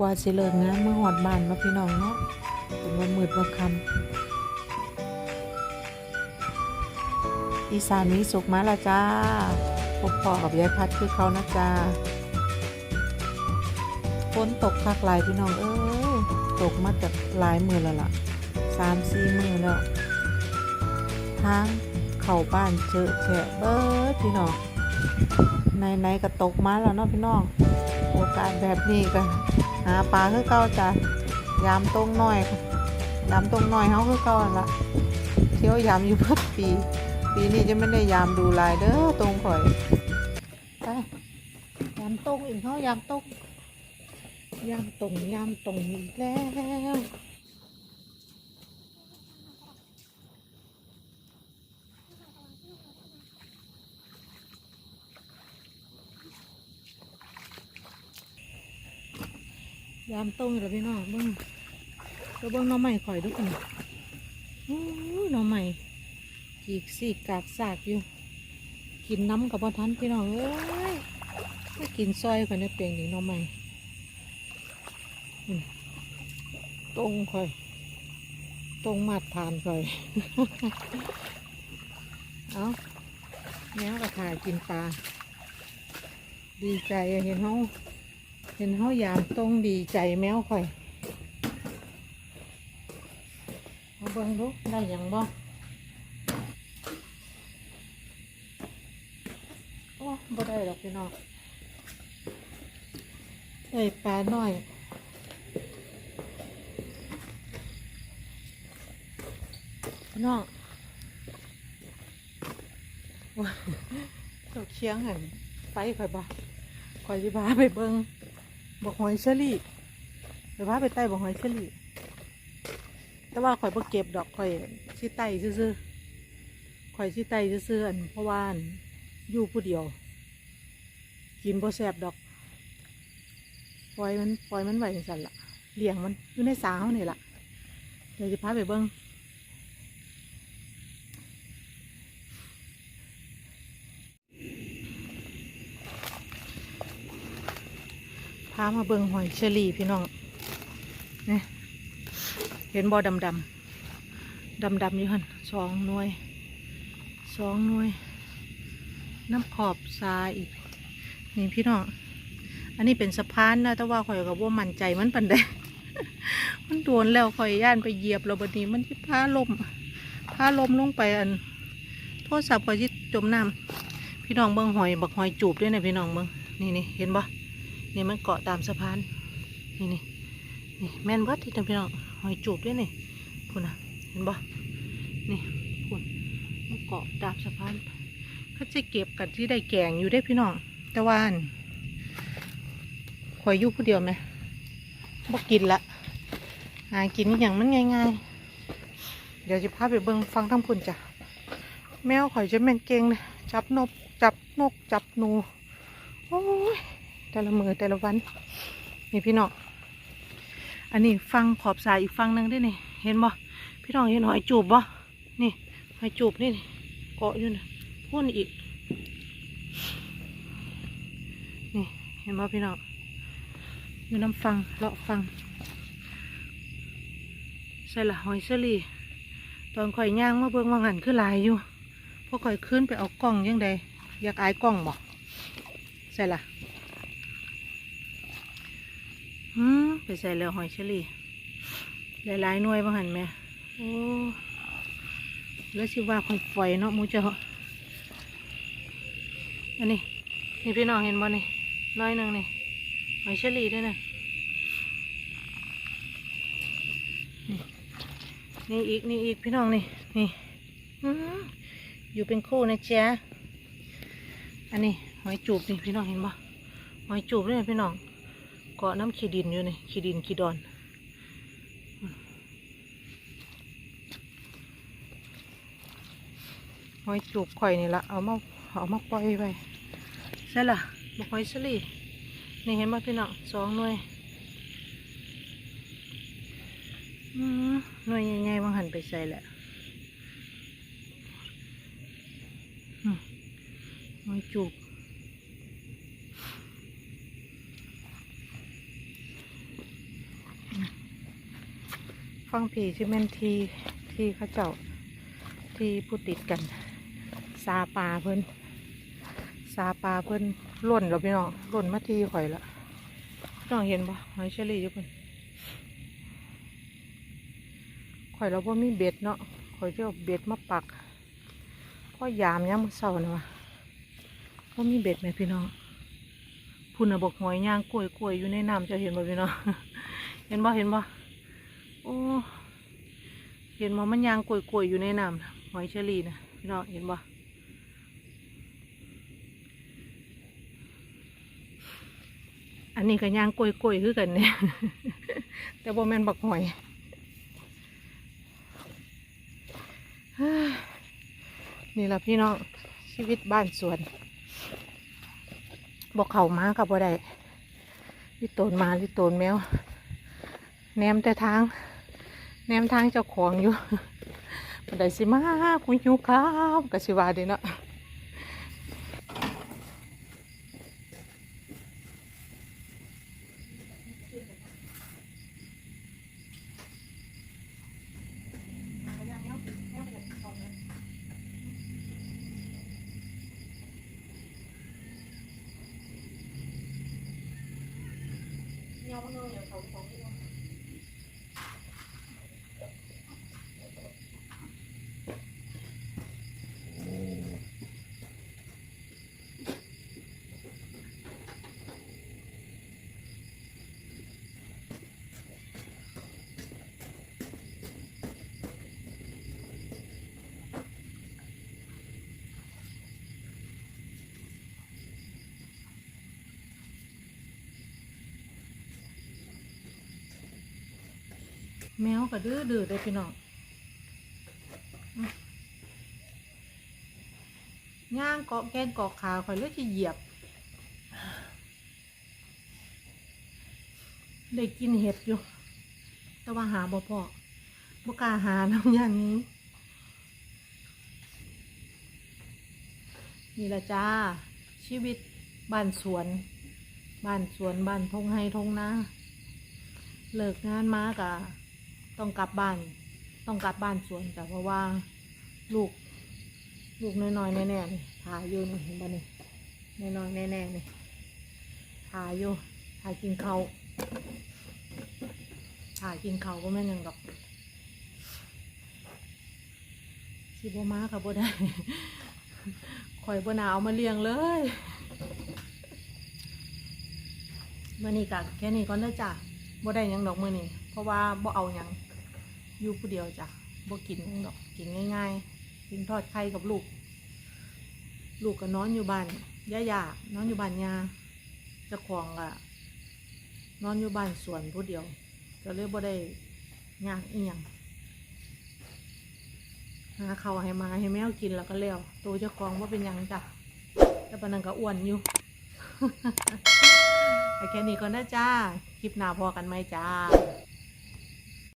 กว่าสิเลิกงานมาหอดบ้านมาะพี่น้องเนาะเป็นวันมืดวันคำอีสานนี้สุกมาละจ้าพบพ่อกับยายพัดคือเขานะจ้าฝนตกพักหลายพี่น้องเอ้ยตกมาจากหลายมือแล้วล่ะสามสี่มือแล้วทางเข้าบ้านเจอแฉะเบิดพี่น้องในๆก็ตกมาแล้วเนาะพี่น้อง โอกาสแบบนี้ก็หาปลาคือเก่าจ้ะยามตรงน้อยยามตรงน้อยเขาคือเก่าละเที่ยวยามอยู่เพิ่ปี ปีนี้จะไม่ได้ยามดูลายเด้อตรงข่อยไปยามตรงอีกเขายามตรงยามตรงยามตรงอีกแล้ว ยามตรงอยู่แล้วพี่น้องเบิ่งก็เบิ่งน้องใหม่ข่อยเด้วยกันโอ้น้องใหม่กีกสีกกากสากอยู่ กินน้ำกับพ่อทันพี่น้องเอ้ยไม่กินซอยคนนี้เปลียงอีกหน้องใหม่ตรงค่อยตรงมาดทานค่อยเอาแมวก็ถ่ายกินปลาดีใจเห็นเขา เห็นเขายามตรงดีใจแมวค่อยเอาเบิ่งดูได้หยังบ่โอ้บ่ได้หรอกพี่น้องเอ้ปลาน้อยพี่น้องว้าตกเคียงหันไปข่อยบ่ข่อยสิพาไปเบิ่ง บอกหอยเชอรี่ไปพาไปใต้บอกหอยเชอรี่ แต่ว่าข่อยบ่เก็บดอกข่อยสิไต่ซื่อๆข่อยสิไต่ซื่อๆอันเพราะว่าอันอยู่ผู้เดียว กินบ่แสบดอกปล่อยมันปล่อยมันไหว้จังซั่นละเลี้ยงมันอยู่ในสาเขานี่ละเดี๋ยวจะพาไปเบิ้ง พามาเบิ้งหอยเชอรี่พี่น้องนี่เห็นบ่ดำดำดำดำๆอยู่หันสองหน่วยสองหน่วย น้ำขอบทรายอีก นี่พี่น้อง อันนี้เป็นสะพานนะแต่ว่าข่อยกับว่ามั่นใจมันปันใดมันโดนแล้วข่อยย่านไปเหยียบเราบัดนี้มันที่พาลมพาลมลงไปอัน โทรศัพท์ข่อยที่จมน้ำพี่น้องเบิ่งหอยบักหอยจูบด้วยนะพี่น้องเบิ่งนี่นี่เห็นบ่ นี่มันเกาะตามสะพาน นี่นี่นี่แม่นเบัดที่นะพี่น้องหอยจูบด้วยนี่พูดนะเห็นบ่นี่พูดมันเกาะตามสะพานเขาจะเก็บกันที่ได้แกงอยู่ได้พี่น้องแต่ว่านข่อยอยู่ผู้เดียวไหมบ่กินละหากินอย่างมันง่ายๆ เดี๋ยวจะพาไปเบิ่งฟังทั้งพุ่นจ้ะแมวข่อยจะแม่นเก่งเลยจับนกจับนกจับหนู โอ้ย แต่ละมือแต่ละวัน นี่พี่น้องอันนี้ฟังขอบสายอีกฟังหนึ่งด้วยนี่ เห็นบ่พี่น้องเห็นหอยจูบบ่นี่หอยจูบนี่เกาะอยู่นะพ่นอีก นี่เห็นป่พี่น้องอยู่น้ำฟังเลาะฟังใส่ละหอยเชอรี่ตอนข่อยย่างมาเบิ่งว่างันคือหลายอยู่พอข่อยขึ้นไปเอากล้องยังไดอยากอายกล้องบอใส่ละ อืมไปใส่แล้วหอยเชอรี่หลายๆหน่วยบ้างหันแม่โอ้แล้วสิว่าของฝอยเนาะมูเจ้าอันนี้นี่พี่น้องเห็นบ่นี่น้อยหนึ่งนี่หอยเชอรี่ด้วยนะนี่นี่อีกนี่อีกพี่น้องนี่นี่อยู่เป็นคู่นะจ๊ะอันนี้หอยจูบนี่พี่น้องเห็นบ่หอยจูบด้วยพี่น้อง เกาะน้ำขี้ดินอยู่นี่ขี้ดินขี้ดอนหอยจูบข่อยนี่ละเอามาเอามาปล่อยไปใช่ละบอกหอยสลีนี่เห็นบ่พี่น้องสองหน่วยอืมหน่วยใหญ่ๆบางหันไปใส่แหละอืมหอยจูบ ฟังผีที่แม่นทีที่เขาเจ้าที่ผู้ติดกัน ซาปลาเพิ่นซาปลาเพิ่นล่นแล้วพี่น้องล่นมาทีข่อยละพี่น้องเห็นปะหอยเชอรี่อยู่เพิ่นข่อยเราบ่มีเบ็ดเนาะข่อยจะเอาเบ็ดมาปักพ่อยามยามมื้อเช้านะวะบ่มีเบ็ดไหมพี่น้องพุ่นน่ะบอกหอยย่างกล้วยกล้วยอยู่ในน้ำจะเห็นบ่พี่น้องเห็นบ่เห็นบ่ โอ้เห็นว่ามันยางกลวยๆอยู่ในน้ำหอยเชอรี่นะพี่น้องเห็นบ่อันนี้ก็ยางกลวยๆคือกันเนี่ยแต่บ่แม่นบักหอยนี่แหละพี่น้องชีวิตบ้านสวนบอกเขามากับบ่ได้ลิโตนมาลิโตนแมวแนมแต่ทาง แนมทางเจ้าของอยู่บันไดสิมาคุยหิวข้าวกะสิว่าเดีเนาะ แมวก็ดื้อดื้อเลยพี่น้องย่างเกาะแกนเกาะขาคอยเลือจะเหยียบ ได้กินเห็ดอยู่ แต่ว่าหาบ่พอบ่กล้าหาน้ำอย่างนี้นี่ละจ้า ชีวิตบ้านสวนบ้านสวนบ้านทงไฮทงนาเลิกงานมากะ ต้องกลับบ้าน ต้องกลับบ้านสวนจ้ะเพราะว่าลูก ลูกน้อยๆแน่ๆนี่ทาอยู่นี่เห็นบ่นี่น้อยๆแน่ๆนี่ทาอยู่ทากินเขาวทายกินเขาก็แม่ยังดอกสิบ่มาค่ะบ่ได้ข่อยบ่นาเอามาเลี้ยงเลยมื่อนี้กะแค่นี้ก่อนเด้อจ้ะ บ่ได้หยังดอกมือนี้เพราะว่าบ่เอาหยังอยู่ผู้เดียวจ้ะบ่กินหยังดอกกินง่าย ๆ กินทอดไข่กับลูก ลูกก็นอนอยู่บ้านย่าๆนอนอยู่บ้านยาเจ้าของก็นอนอยู่บ้านสวนผู้เดียว ก็เลยบ่ได้ยากอีหยังหาข้าวให้หมาให้แมวกินแล้วก็แล้วตัวเจ้าของว่าเป็นหยังจ้ะแต่ปานนั้นก็อ้วนอยู่ ไอแค่นี้ก่อนนะจ้า คลิปหน้าพอกันไหมจ้า